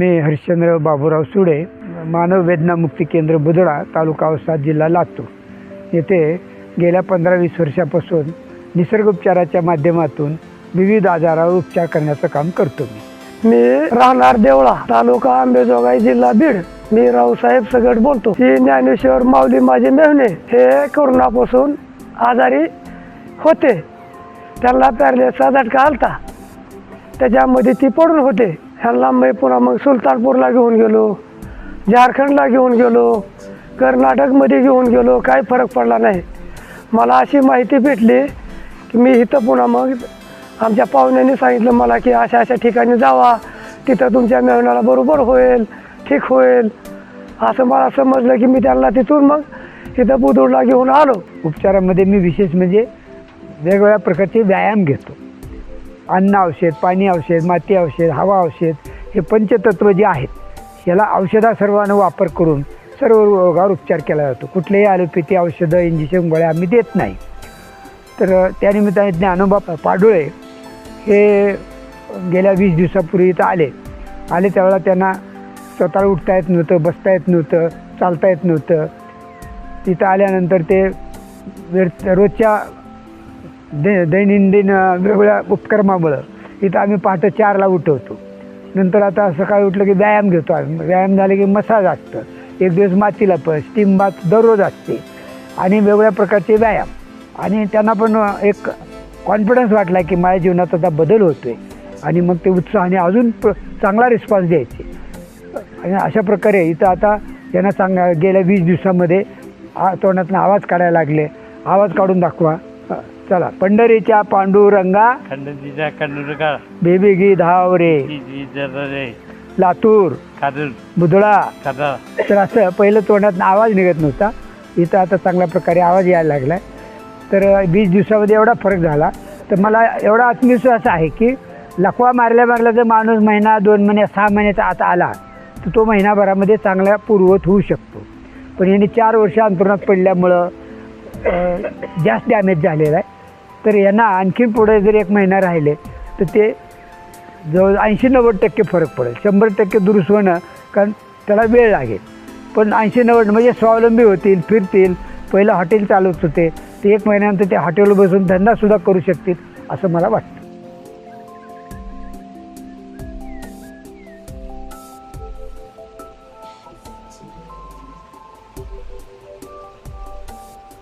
मी हरिश्चंद्र बाबूराव सुडे मानव वेदना मुक्ती केंद्र बुधळा तालुका औसा जिल्हा लातूर. येथे गेल्या पंधरा वीस वर्षापासून निसर्गोपचाराच्या माध्यमातून विविध आजारावर उपचार करण्याचं काम करतो मी. मी राहणार देवळा तालुका आंबेजोगाई जिल्हा बीड. मी रावसाहेब सगट बोलतो. ही ज्ञानेश्वर माऊली माझे मेहणे हे कोरोनापासून आजारी होते. त्यांना पॅरलेसचा झटका आलता. त्याच्यामध्ये ती पडून होते. ह्यांना मी पुन्हा मग सुलतानपूरला घेऊन गेलो. झारखंडला घेऊन गेलो. कर्नाटकमध्ये घेऊन गेलो. काही फरक पडला नाही. मला अशी माहिती भेटली की मी इथं पुन्हा मग आमच्या पाहुण्यांनी सांगितलं मला की अशा अशा ठिकाणी जावा. तिथं तुमच्या मेहनाला बरोबर होईल ठीक होईल. असं मला समजलं की मी त्यांना तिथून मग इथं बुदूरला घेऊन आलो. उपचारामध्ये मी विशेष म्हणजे वेगवेगळ्या प्रकारचे व्यायाम घेतो. अन्न औषध पाणी औषध माती औषध हवा औषध हे पंचतत्व जे आहेत याला औषधा सर्वांना वापर करून सर्व रोगावर उपचार केला जातो. कुठलेही ॲलोपॅथी औषधं इंजेक्शन गोळ्या आम्ही देत नाही. तर त्यानिमित्ताने ज्ञानोबा पाडुळे हे गेल्या वीस दिवसापूर्वी इथं आले. आले त्यावेळेला त्यांना स्वतः उठता येत नव्हतं बसता येत नव्हतं चालता येत नव्हतं. तिथं आल्यानंतर ते रोजच्या दै दैनंदिन वेगवेगळ्या उपक्रमामुळं. इथं आम्ही पहाटे चारला उठवतो. नंतर आता सकाळी उठलं की व्यायाम घेतो आम्ही. व्यायाम झाले की मसाज असतं. एक दिवस मातीला पण स्टीम बाथ दररोज असते. आणि वेगवेगळ्या प्रकारचे व्यायाम. आणि त्यांना पण एक कॉन्फिडन्स वाटला की माझ्या जीवनात आता बदल होतो आहे आणि मग ते उत्साहाने अजून प चांगला रिस्पॉन्स द्यायचे. आणि अशा प्रकारे इथं आता यांना चांग गेल्या वीस दिवसामध्ये आ तोंडातून आवाज काढायला लागले. आवाज काढून दाखवा. चला पंढरीच्या पांडुरंगा खंडणीचा कंडुरका बेबीगी धाव रे जी जरे लातूर कादर बुधळा कादा तर असं पहिलं तोंडातून आवाज निघत नव्हता. इथं आता चांगल्या प्रकारे आवाज यायला लागला तर वीस दिवसामध्ये एवढा फरक झाला. तर मला एवढा आत्मविश्वास आहे की लकवा मारल्या मारल्या जर माणूस महिना दोन महिने सहा महिन्याचा आता आला तर तो महिनाभरामध्ये चांगला पूर्वत होऊ शकतो. पण यांनी चार वर्ष अंतरुणात पडल्यामुळं जास्त डॅमेज झालेला आहे. तर यांना आणखीन पुढे जर एक महिना राहिले तर ते जवळ ऐंशी नव्वद टक्के फरक पडेल. शंभर टक्के दुरुस्त होणं कारण त्याला वेळ लागेल. पण ऐंशी नव्वद म्हणजे स्वावलंबी होतील फिरतील. पहिलं हॉटेल चालवत होते. ते एक महिन्यानंतर ते हॉटेलवर बसून धंदासुद्धा करू शकतील असं मला वाटतं.